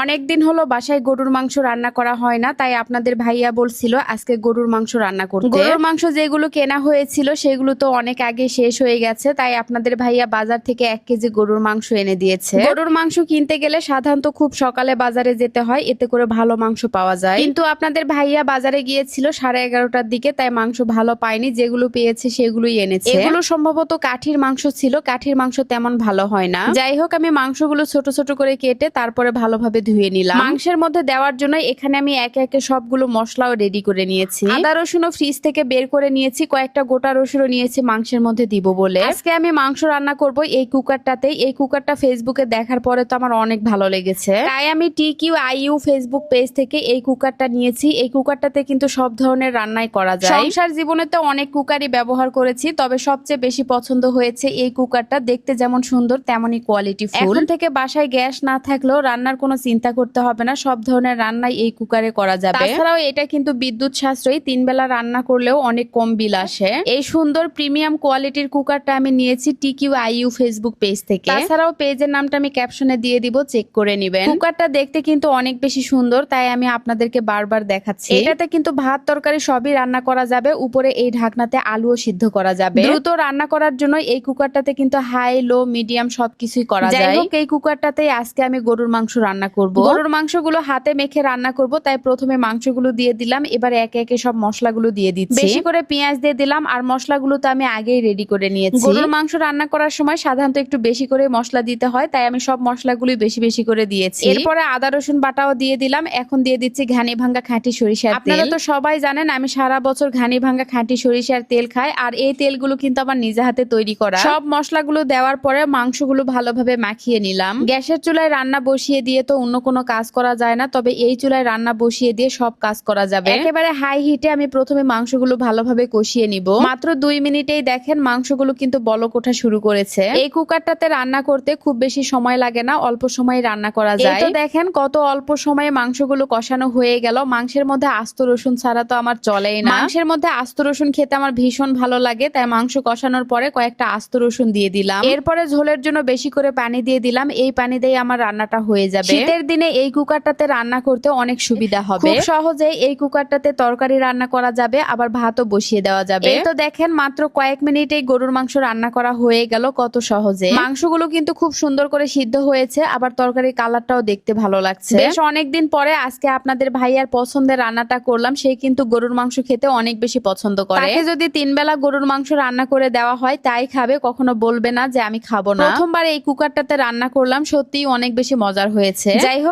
অনেকদিন হলো বাসায় গরুর মাংস রান্না করা হয় না তাই আপনাদের ভাইয়া বলছিল আজকে গরুর মাংস রান্না করতে। গরুর মাংস যেগুলো কেনা হয়েছিল সেগুলো তো অনেক আগে শেষ হয়ে গেছে তাই আপনাদের ভাইয়া বাজার থেকে এক কেজি গরুর মাংস এনে দিয়েছে। গরুর মাংস কিনতে গেলে সাধারণত খুব সকালে বাজারে যেতে হয় এতে করে ভালো মাংস পাওয়া যায়। কিন্তু আপনাদের ভাইয়া বাজারে গিয়েছিল সাড়ে এগারোটার দিকে তাই মাংস ভালো পায়নি যেগুলো পেয়েছে সেগুলোই এনেছে। এগুলো সম্ভবত কাঠির মাংস ছিল কাঠির মাংস তেমন ভালো হয় না। যাই হোক আমি মাংসগুলো ছোট ছোট করে কেটে তারপরে ভালোভাবে ধুয়ে নিলাম। মাংসের মধ্যে দেওয়ার জন্য এখানে আমি একে একে সবগুলো মশলাও রেডি করে নিয়েছি। আদা রসুনও ফ্রিজ থেকে বের করে নিয়েছি। কয়েকটা গোটা রসুনও নিয়েছি মাংসের মধ্যে দিব বলে। আজকে আমি মাংস রান্না করব এই কুকারটাতে এই কুকারটা ফেসবুকে দেখার পরে তো আমার অনেক ভালো লেগেছে। তাই আমি T Q IU Facebook page থেকে এই কুকারটা নিয়েছি। এই কুকারটাতে কিন্তু সব ধরনের রান্নাই করা যায়। সংসার জীবনে তো অনেক কুকারই ব্যবহার করেছি তবে সবচেয়ে বেশি পছন্দ হয়েছে এই কুকারটা। দেখতে যেমন সুন্দর তেমনই কোয়ালিটি ফুল এখন থেকে বাসায় গ্যাস না থাকলেও রান্নার কোনো চিন্তা করতে হবে না সব ধরনের রান্নাই এই কুকারে করা যাবে। তাছাড়াও এটা কিন্তু বিদ্যুৎ সাশ্রয়ী তিন বেলা রান্না করলেও অনেক কম বিল আসে। এই সুন্দর প্রিমিয়াম কোয়ালিটির কুকারটা আমি নিয়েছি টিকিউ আইইউ ফেসবুক পেজ থেকে। তাছাড়াও পেজের নামটা আমি ক্যাপশনে দিয়ে দিব চেক করে নিবেন। কুকারটা দেখতে কিন্তু অনেক বেশি সুন্দর তাই আমি আপনাদেরকে বারবার দেখাচ্ছি। এটাতে কিন্তু ভাত তরকারি সবই রান্না করা যাবে উপরে এই ঢাকনাতে আলুও সিদ্ধ করা যাবে। দ্রুত রান্না করার জন্য এই কুকারটাতে কিন্তু হাই লো মিডিয়াম সবকিছুই করা যায়। এই কুকারটাতেই আজকে আমি গরুর মাংস রান্না করব গরুর মাংসগুলো হাতে মেখে রান্না করব তাই প্রথমে মাংসগুলো দিয়ে দিলাম এবার একে একে সব মশলাগুলো দিয়ে দিচ্ছি। বেশি করে পেঁয়াজ দিয়ে দিলাম আর মশলাগুলো তো আমি আগেই রেডি করে নিয়েছি। গরুর মাংস রান্না করার সময় সাধারণত একটু বেশি করে মশলা দিতে হয় তাই আমি সব মশলাগুলোই বেশি বেশি করে দিয়েছি। এরপরে আদা রসুন বাটাও দিয়ে দিলাম এখন দিয়ে দিচ্ছি ঘানি ভাঙ্গা খাঁটি সরিষার আপনারা তো সবাই জানেন আমি সারা বছর ঘানি ভাঙ্গা খাঁটি সরিষার তেল খাই আর এই তেলগুলো কিন্তু আমার নিজে হাতে তৈরি করা। সব মশলাগুলো দেওয়ার পরে মাংসগুলো ভালোভাবে মাখিয়ে নিলাম। গ্যাসের চুলায় রান্না বসিয়ে দিয়ে তো অন্য কোনো কাজ করা যায় না তবে এই চুলায় রান্না বসিয়ে দিয়ে সব কাজ করা যাবে। একেবারে হাই হিটে আমি প্রথমে মাংসগুলো ভালোভাবে কষিয়ে নিব। মাত্র দুই মিনিটেই দেখেন মাংসগুলো কিন্তু বলক ওঠা শুরু করেছে। এই কুকারটাতে রান্না করতে খুব বেশি সময় লাগে না অল্প সময় রান্না করা যায় তো দেখেন কত অল্প সময়ে মাংসগুলো কষানো হয়ে গেল। মাংসের মধ্যে আস্ত রসুন ছাড়া তো আমার চলেই না। মাংসের মধ্যে আস্ত রসুন খেতে আমার ভীষণ ভালো লাগে তাই মাংস কষানোর পরে কয়েকটা আস্ত রসুন দিয়ে দিলাম। এরপরে ঝোলের জন্য বেশি করে পানি দিয়ে দিলাম। এই পানি দিয়ে আমার রান্নাটা হয়ে যাবে। শীতের দিনে এই কুকারটাতে রান্না করতে অনেক সুবিধা হবে। খুব সহজে এই কুকারটাতে তরকারি রান্না করা যাবে আবার ভাতও বসিয়ে দেওয়া যাবে। এই তো দেখেন মাত্র কয়েক মিনিটেই গরুর মাংস রান্না করা হয়ে গেল কত সহজে। মাংসগুলো কিন্তু খুব সুন্দর করে সিদ্ধ হয়েছে আবার তরকারির কালারটাও দেখতে ভালো লাগছে। বেশ অনেকদিন পরে আজকে আপনাদের ভাইয়ার পছন্দের রান্নাটা করলাম সে কিন্তু গরুর মাংস খেতে অনেক বেশি পছন্দ করে। তাকে যদি তিন বেলা গরুর মাংস রান্না করে দেওয়া হয় তাই খাবে কখনো বলবে না যে আমি খাব না। প্রথমবার এই কুকারটাতে রান্না করলাম সত্যিই অনেক বেশি মজার হয়েছে। যাই হোক